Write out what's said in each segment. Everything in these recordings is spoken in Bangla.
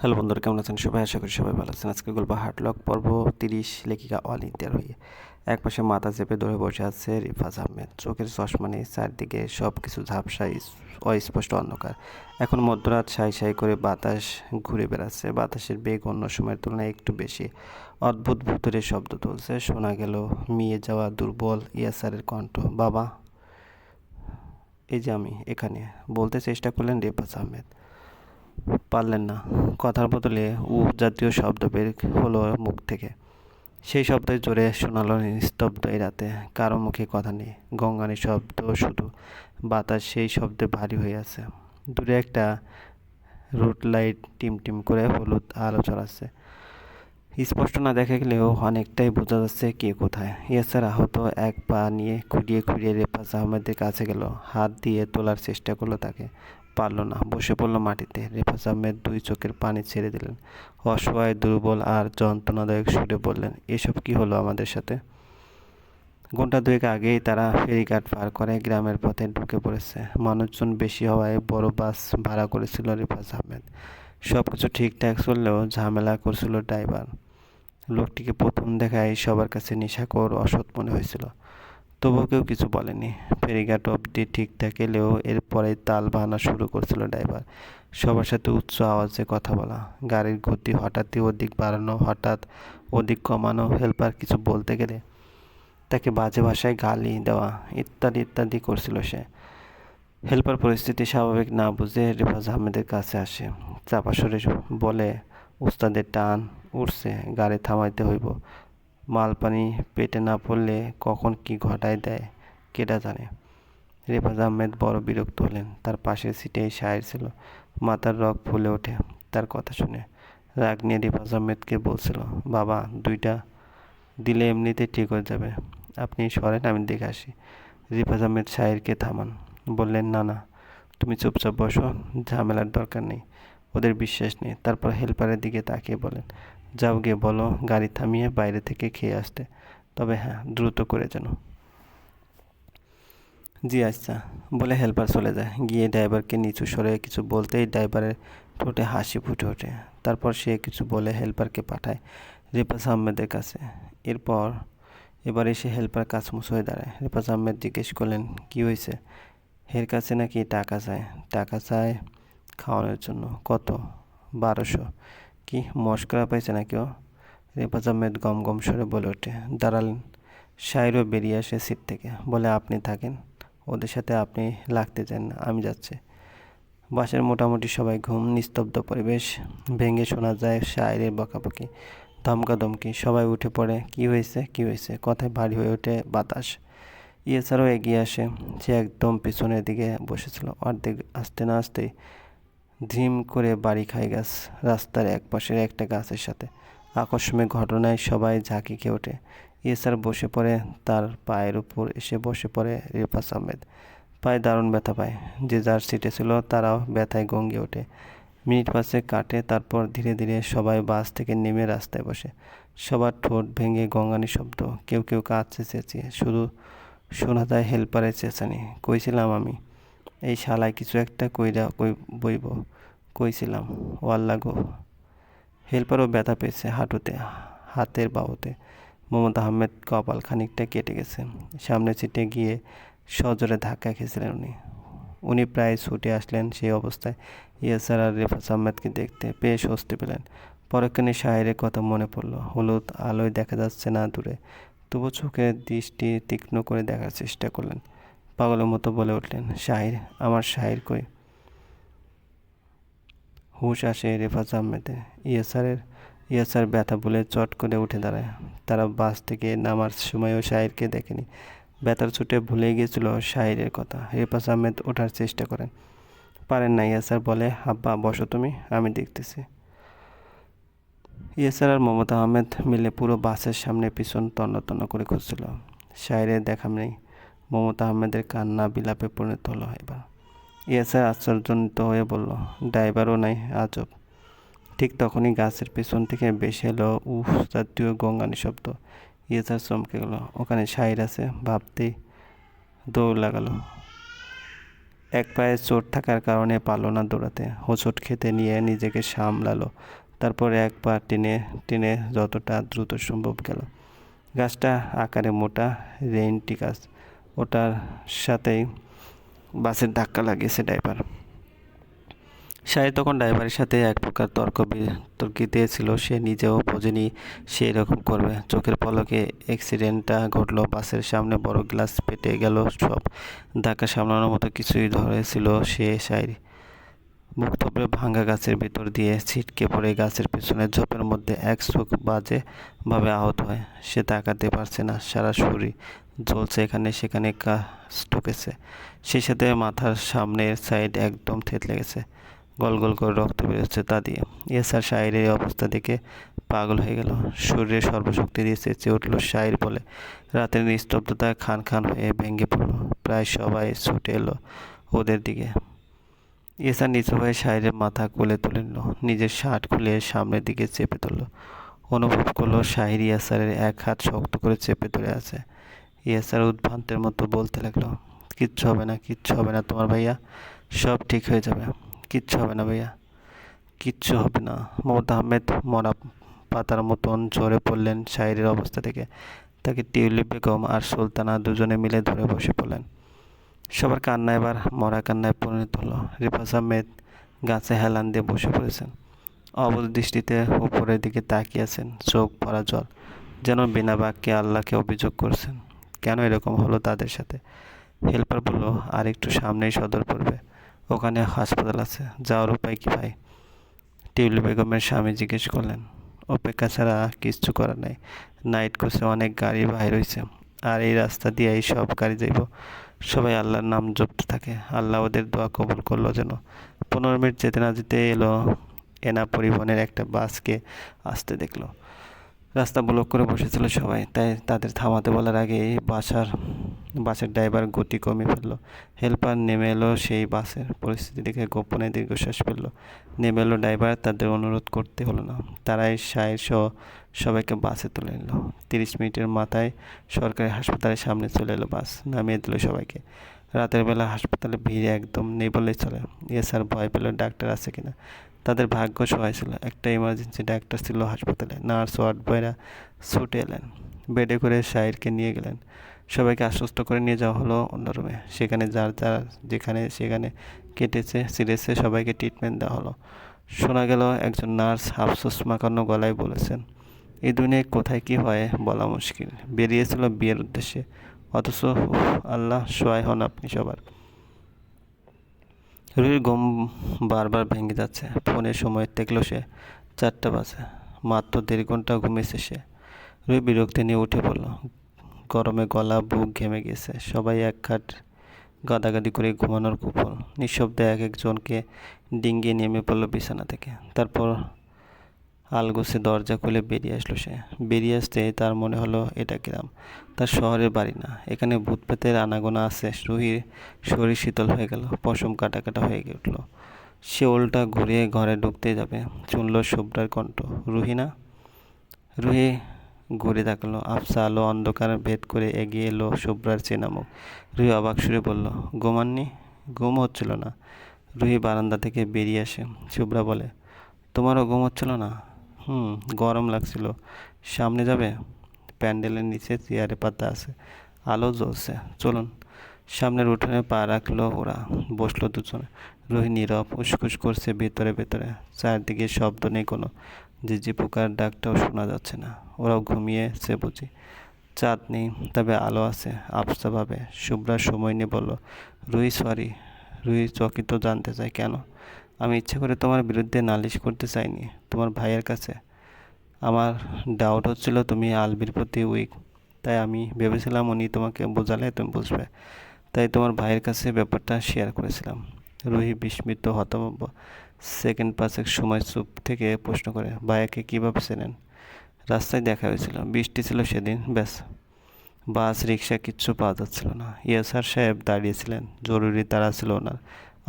হ্যালো বন্ধুরা, কেমন আছেন? সবাই আশা করি সবাই ভালো আছেন। আজকে গল্প হাটলক পর্ব তিরিশ, লেখিকা অল ইন্ডিয়ার হয়ে এক পাশে মাথা চেপে ধরে বসে আছে রিফাজ আহমেদ। চোখের চশমা নেই, চারদিকে সব কিছু ঝাপসা অস্পষ্ট অন্ধকার। এখন মধ্যরাত সাই সাই করে বাতাস ঘুরে বেড়াচ্ছে। বাতাসের বেগ অন্য সময়ের তুলনায় একটু বেশি। অদ্ভুত ভুতুরে শব্দ তুলছে। শোনা গেল, মিয়ে যাওয়া দুর্বল ইয়াসারের কণ্ঠ, বাবা, এই যে আমি, এখানে। বলতে চেষ্টা করলেন রেফাজ আহমেদ। পারলেন না। কথার বদলে উ জাতীয় শব্দ বের হলো মুখ থেকে। সেই শব্দের জোরে শোনালো নিস্তব্ধ এই রাতে। কারও মুখে কথা নেই গঙ্গানি শব্দ শুধু। বাতাস সেই শব্দে ভারী হয়ে আছে। দূরে একটা রুট লাইট টিম টিম করে হলুদ আলো চলাচ্ছে স্পষ্ট না দেখা গেলেও অনেকটাই বোঝা যাচ্ছে কে কোথায়। ইয়াসার আহত এক পা নিয়ে খুঁড়িয়ে খুঁড়িয়ে রেফাজ আহমেদের কাছে গেল। হাত দিয়ে তোলার চেষ্টা করল তাকে। পারল না। বসে পড়ল মাটিতে। রেফাজ আহমেদ দুই চোখের পানি ছেড়ে দিলেন। অসহায়, দুর্বল আর যন্ত্রণাদায়ক সুরে বললেন, এসব কি হলো আমাদের সাথে? ঘণ্টা দুয়েক আগেই তারা ফেরিঘাট পার করে গ্রামের পথে ঢুকে পড়েছে। মানুষজন বেশি হওয়ায় বড় বাস ভাড়া করেছিল রেফাজ আহমেদ। সব কিছু ঠিকঠাক চললেও ঝামেলা করছিল ড্রাইভার। লোকটিকে প্রথম দেখায় সবার কাছে নেশাকর অসৎ মনে হয়েছিল। তবুও কেউ কিছু বলেনি। ফেরিঘাট অবধি ঠিকঠাক এলেও এরপরে তাল বাহানা শুরু করছিল ড্রাইভার। সবার সাথে উচ্চ আওয়াজে কথা বলা। গাড়ির গতি হঠাৎই অধিক বাড়ানো, হঠাৎ অধিক কমানো, হেল্পার কিছু বলতে গেলে তাকে বাজে ভাষায় গালি দেওয়া ইত্যাদি ইত্যাদি করছিল সে। হেল্পার পরিস্থিতি স্বাভাবিক না বুঝে রিফাজ আহমেদের কাছে আসে। চাপা সরে বলে, উস্তাদের টান উঠছে, গাড়ি থামাইতে হইব। মাল পানি পেটে না পড়লে কখন কি ঘটায় দেয় কেটা জানে। রেফাজ আহমেদ বড় বিরক্ত হলেন, তার পাশের সিটেই শায়ের ছিল। মাথার রগ ফুলে ওঠে তার কথা শুনে। রাগ নিয়ে রেফাজ আহমেদকে বলছিল, বাবা, দুইটা দিলে এমনিতে ঠিক হয়ে যাবে। আপনি সরেন, আমি দেখে আসি। রিফাজ আহমেদ শাহেরকে থামান, বললেন, না না, তুমি চুপচাপ বসো, ঝামেলার দরকার নেই। ওদের বিশ্বাস নেই, তারপর হেল্পারের দিকে তাকিয়ে বলেন যাও গিয়ে বলো, গাড়ি থামিয়ে বাইরে থেকে খেয়ে আসতে। তবে হ্যাঁ দ্রুত করে যেন। জি আচ্ছা। বলে হেল্পার চলে যায়। গিয়ে ড্রাইভারকে নিচু সরে কিছু বলতেই ড্রাইভারের ঠোঁটে হাসি ফুটে ওঠে। তারপর সে কিছু বলে হেল্পারকে পাঠায় রেপাস আহমেদের কাছে। এরপর এবার এসে হেল্পার কাছমুছ হয়ে দাঁড়ায়। রেপাস আহমেদ জিজ্ঞেস করলেন, কী হয়েছে? এর কাছে নাকি টাকা চায়? টাকা চায় খাওয়ানোর জন্য। কত? বারোশো। কি মস্করা পাইছে না কেউ রেপাজ আহমেদ গম গম সরে বলে ওঠে। দাঁড়ালেন সাইরও বেরিয়ে আসে সিট থেকে। বলে, আপনি থাকেন। ওদের সাথে আপনি লাগতে চান না, আমি যাচ্ছি। বাসের মোটামুটি সবাই ঘুম, নিস্তব্ধ পরিবেশ। ভেঙে শোনা যায় শায়ের বকাবকি, ধমকাধমকি। সবাই উঠে পড়ে, কি হয়েছে? কি হয়েছে? কথায় ভারী হয়ে ওঠে বাতাস। এছাড়াও এগিয়ে আসে। সে একদম পিছনের দিকে বসেছিল। অর্ধেক আসতে না আসতেই ধিম করে বাড়ি খাই গাছ, রাস্তার এক পাশের একটা গাছের সাথে। আকস্মিক ঘটনায় সবাই ঝাঁকি খেয়ে ওঠে। এসার বসে পড়ে, তার পায়ের উপর এসে বসে পড়ে রেফাস আহমেদ। পায়ে দারুণ ব্যথা পায়। যে যার সিটে ছিল, তারাও ব্যথায় গঙ্গে ওঠে। মিনিট পাশে কাটে, তারপর ধীরে ধীরে সবাই বাস থেকে নেমে রাস্তায় বসে। সবার ঠোঁট ভেঙে গঙ্গানি শব্দ, কেউ কেউ কাঁদছে চেঁচিয়ে। শুধু শোনা যায়, হেল্পারের চেঁচানি, কইছিলাম আমি। এই শালায় কিছু একটা কইরা কই বইব, কইছিলাম, ওয়াল্লা গো। হেল্পারও ব্যথা পেয়েছে হাঁটুতে, হাতের বাহুতে। মোহাম্মদ আহমেদ কপাল খানিকটা কেটে গেছে। সামনে সিটে গিয়ে সজোরে ধাক্কা খেয়েছিলেন উনি। উনি প্রায় ছুটে আসলেন সেই অবস্থায়। ইয়াসার আর রেফাজ আহমেদকে দেখতে পেয়ে স্বস্তি পেলেন। পরক্ষণে শাহের কথা মনে পড়ল। হলুদ আলোয় দেখা যাচ্ছে না দূরে। তবু চোখের দৃষ্টি তীক্ষ্ণ করে দেখার চেষ্টা করলেন। পাগলের মতো বলে উঠলেন, শাহির, আমার শাহির কই? হুশ আসে রেফাজ আহমেদে ইয়াসারের, ইয়াসার ব্যথা বলে চট করে উঠে দাঁড়ায়। তারা বাস থেকে নামার সময়ও শাহিরকে দেখেনি। ব্যথার ছুটে ভুলে গিয়েছিল শাহিরের কথা। রেফাজ আহমেদ ওঠার চেষ্টা করেন। পারেন না, ইয়াসার, বলে হাব্বা বসো তুমি, আমি দেখতেছি। ইয়াসার আর মমতা আহমেদ মিলে পুরো বাসের সামনে পিছন তন্ন তন্ন করে খুঁজছিল। শাহিরের দেখা নেই। মমতা আহমেদের কান্না বিলাপে পরিণত হলো এবার। ইয়াসার আশ্চর্যজনিত হয়ে বলল, ড্রাইভারও নাই, আজব। ঠিক তখনই গাছের পেছন থেকে বেশি এলো, উফ, জাতীয় গঙ্গানি শব্দ। ইয়াসার চমকে গেল, ওখানে শাহির আছে। ভাবতেই দৌড় লাগালো। এক পায়ে চোট থাকার কারণে পারল না দৌড়াতে। হোঁচট খেতে নিয়ে নিজেকে সামলালো। তারপর এক পা টেনে টেনে যতটা দ্রুত সম্ভব গেল। গাছটা আকারে মোটা, রেইনটি গাছ। ওটার সাথেই বাসের ধাক্কা লাগিয়েছে ড্রাইভার। শাহিদ তখন ড্রাইভারের সাথে এক প্রকার তর্ক বিতর্কিতে ছিল সে নিজেও বোঝেনি সে এরকম করবে। চোখের পলকে অ্যাক্সিডেন্টটা ঘটলো, বাসের সামনে বড় গ্লাস পেটে গেল, সব ধাক্কা সামলানোর মতো কিছুই ধরেছিল সে শায়রি মুখ থপড়ে ভাঙ্গা গাছের ভিতর দিয়ে ছিটকে পড়ে গাছের পেছনে ঝোপের মধ্যে এক চোখ বাজেভাবে আহত হয়। সে তাকাতে পারছে না, সারা শরীর জ্বলছে এখানে, সেখানে কাজ ঢুকেছে সেই সাথে মাথার সামনের সাইড একদম থেতলে গেছে। গল গল করে রক্ত বেরোচ্ছে তা দিয়ে। এসার শায়ের অবস্থা দেখে পাগল হয়ে গেল। শরীরে সর্বশক্তি দিয়ে চেঁচে উঠল শায়ের বলে। রাতের নিস্তব্ধতায় খান খান হয়ে ভেঙে পড়ল। প্রায় সবাই ছুটে এলো ওদের দিকে। এসা নিচু হয়ে শায়ের মাথা কোলে তুলে নিল। নিজের শার্ট খুলে সামনের দিকে চেপে তুলল অনুভব করল শাহির ইয়াসারের এক হাত শক্ত করে চেপে ধরে আছে। ইয়াসার উদ্ভ্রান্তের মতো বলতে লাগল, কিচ্ছু হবে না, কিচ্ছু হবে না তোমার ভাইয়া, সব ঠিক হয়ে যাবে, কিচ্ছু হবে না ভাইয়া, কিচ্ছু হবে না। মমতা আহমেদ মরা পাতার মতন ঝরে পড়লেন শায়ের অবস্থা থেকে তাকে টিউলিপ বেগম আর সুলতানা দুজনে মিলে ধরে বসে পড়লেন। সবার কান্না এবার মরা কান্নায় পরিণত হলো। রিফাজ আহমেদ গাছে হেলান দিয়ে বসে পড়েছেন। অবধ দৃষ্টিতে উপরের দিকে তাকিয়ে আছেন, চোখ ভরা জল, যেন বিনা বাক্যে আল্লাহকে অভিযোগ করছেন। কেন এরকম হলো তাদের সাথে? হেল্পার বলল, আর একটু সামনেই সদর পড়বে। ওখানে হাসপাতাল আছে। যাওয়ার উপায় কি ভাই? টিউলি বেগমের স্বামী জিজ্ঞেস করলেন, অপেক্ষা ছাড়া কিচ্ছু করার নাই। নাইট কোর্সে অনেক গাড়ি বাইর হয়েছে আর এই রাস্তা দিয়ে এই সব গাড়ি যাইব। সবাই আল্লাহর নাম জপতে থাকে। আল্লাহ ওদের দোয়া কবুল করল যেন। পনেরো মিনিট যেতে না যেতে এলো এনা পরিবহনের একটা বাসকে আসতে দেখল। রাস্তা ব্লক করে বসেছিল সবাই। তাই তাদের থামাতে বলার আগেই বাসার, বাসের ড্রাইভার গতি কমে ফেলল। হেল্পার নেমে এলো সেই বাসের পরিস্থিতি দেখে গোপনে দীর্ঘশ্বাস ফেলল। নেমে এলো ড্রাইভার তাদের অনুরোধ করতে হলো না। তারাই সাহের সহ সবাইকে বাসে তুলে নিল। তিরিশ মিনিটের মাথায় সরকারি হাসপাতালের সামনে চলে এলো বাস, নামিয়ে দিল সবাইকে। রাতের বেলা হাসপাতালে ভিড় একদম নেই বললেই চলে। এছাড়া ভয় পেল, ডাক্তার আছে কিনা? তাদের ভাগ্য সহায় ছিল একটা ইমার্জেন্সি ডাক্তার ছিল হাসপাতালে নার্স ওয়ার্ড বয়রা ছুটে এলেন, বেডে করে শাহিরকে নিয়ে গেলেন। সবাইকে আশ্বস্ত করে নিয়ে যাওয়া হলো অন্য রুমে সেখানে যার যার যেখানে সেখানে কেটেছে সিরিয়াসে সবাইকে ট্রিটমেন্ট দেওয়া হলো। শোনা গেল একজন নার্স আফসোস মাখানো গলায় বলেছেন, এই দুনিয়ায় কোথায় কি হয় বলা মুশকিল। বেরিয়েছিল বিয়ের উদ্দেশ্যে। অথচ আল্লাহ সহায় হন আপনি সবার। রুহির ঘুম বারবার ভেঙে যাচ্ছে। ফোনের সময় দেখল সে চারটা বাজে, মাত্র দেড় ঘণ্টা ঘুমিয়েছে সে। রুই বিরক্তি নিয়ে উঠে পড়ল। গরমে গলা, বুক ঘেমে গেছে। সবাই এক খাট গাদাগাদি করে ঘুমানোর কুফল। নিঃশব্দে এক একজনকে ডিঙ্গিয়ে নেমে পড়ল বিছানা থেকে। তারপর আলগোসে দরজা খুলে বেরিয়ে আসলো সে। বেরিয়ে আসতে তার মনে হলো, এটা গ্রাম। তার শহরের বাড়ি না। এখানে ভূত প্রেতের আনাগোনা আছে। রুহির শরীর শীতল হয়ে গেল। পশম কাটা কাটা হয়ে উঠল। সে উল্টা ঘুরিয়ে ঘরে ঢুকতে যাবে। শুনল শুভ্রার কণ্ঠ। রুহি না? রুহি ঘুরে তাকালো। আফসা আলো অন্ধকার ভেদ করে এগিয়ে এলো শুভ্রার চেনামুখ রুহি অবাক সুরে বলল, ঘুমাননি? ঘুম হচ্ছিল না। রুহি বারান্দা থেকে বেরিয়ে আসে। শুভ্রা বলে, তোমারও ঘুম হচ্ছিল না? হুম, গরম লাগছিল। সামনে যাবে? প্যান্ডেলের নিচে চেয়ারে পাতা আছে, আলো জ্বলছে। চলুন, সামনের উঠোনে পা রাখল ওরা, বসল দুজনে। রোহিণী নীরব উসকুস করছে ভেতরে ভেতরে। চারদিকে শব্দ নেই কোনো। ঝিঝি পোকার ডাকটাও শোনা যাচ্ছে না। ওরাও ঘুমিয়েছে বুঝি। চাঁদ নেই, তবে আলো আছে আফসাভাবে শুভ্রা সময় নিয়ে বলল রুহি সরি রুহি চকিত জানতে চাই কেন? আমি ইচ্ছে করে তোমার বিরুদ্ধে নালিশ করতে চাইনি, তোমার ভাইয়ের কাছে। আমার ডাউট হচ্ছিল তুমি আলবির প্রতি উইক তাই আমি ভেবেছিলাম উনি তোমাকে বোঝালে তুমি বুঝবে। তাই তোমার ভাইয়ের কাছে ব্যাপারটা শেয়ার করেছিলাম। রুহি বিস্মিত, হতভম্ব সেকেন্ড পাঁচেক সময় চুপ থেকে প্রশ্ন করে, ভাইয়াকে কীভাবে চেনেন? রাস্তায় দেখা হয়েছিল, বৃষ্টি ছিল সেদিন, ব্যাস। বাস, রিক্সা, কিচ্ছু পাওয়া যাচ্ছিল না। ইয়াসার সাহেব দাঁড়িয়েছিলেন জরুরি তারা ছিল ওনার।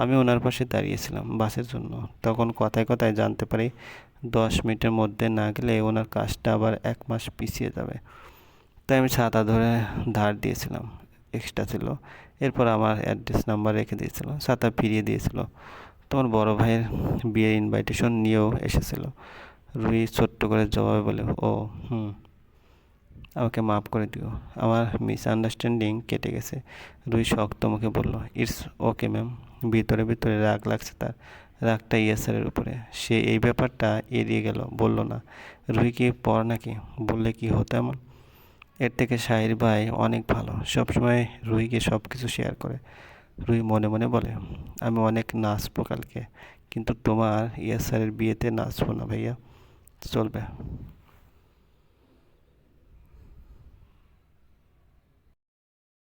আমি ওনার পাশে দাঁড়িয়েছিলাম বাসের জন্য। তখন কথায় কথায় জানতে পারি দশ মিনিটের মধ্যে না গেলে ওনার কাজটা আবার এক মাস পিছিয়ে যাবে। তাই আমি ছাতা ধরে ধার দিয়েছিলাম এক্সট্রা ছিল। এরপর আমার অ্যাড্রেস নাম্বার রেখে দিয়েছিল, ছাতা ফিরিয়ে দিয়েছিল। তোমার বড় ভাইয়ের বিয়ের ইনভাইটেশন নিয়েও এসেছিল। রুই ছোট্ট করে জবাবে বলে, ও, হুম, আমাকে মাফ করে দিও। আমার মিসআন্ডারস্ট্যান্ডিং কেটে গেছে। রুই শক্ত মুখে বলল ইটস ওকে ম্যাম ভিতরে ভিতরে রাগ লাগছে তার। রাগটা ইয়াসারের উপরে। সে এই ব্যাপারটা এড়িয়ে গেল, বলল, না, রুহি কি পর নাকি? বললে কি হতো এমন? এর থেকে শাহির ভাই অনেক ভালো। সবসময় রুহিকে সব কিছু শেয়ার করে। রুহি মনে মনে বলে, আমি অনেক নাচবো কালকে, কিন্তু তোমার ইয়াসারের বিয়েতে নাচবো না ভাইয়া। চলবে।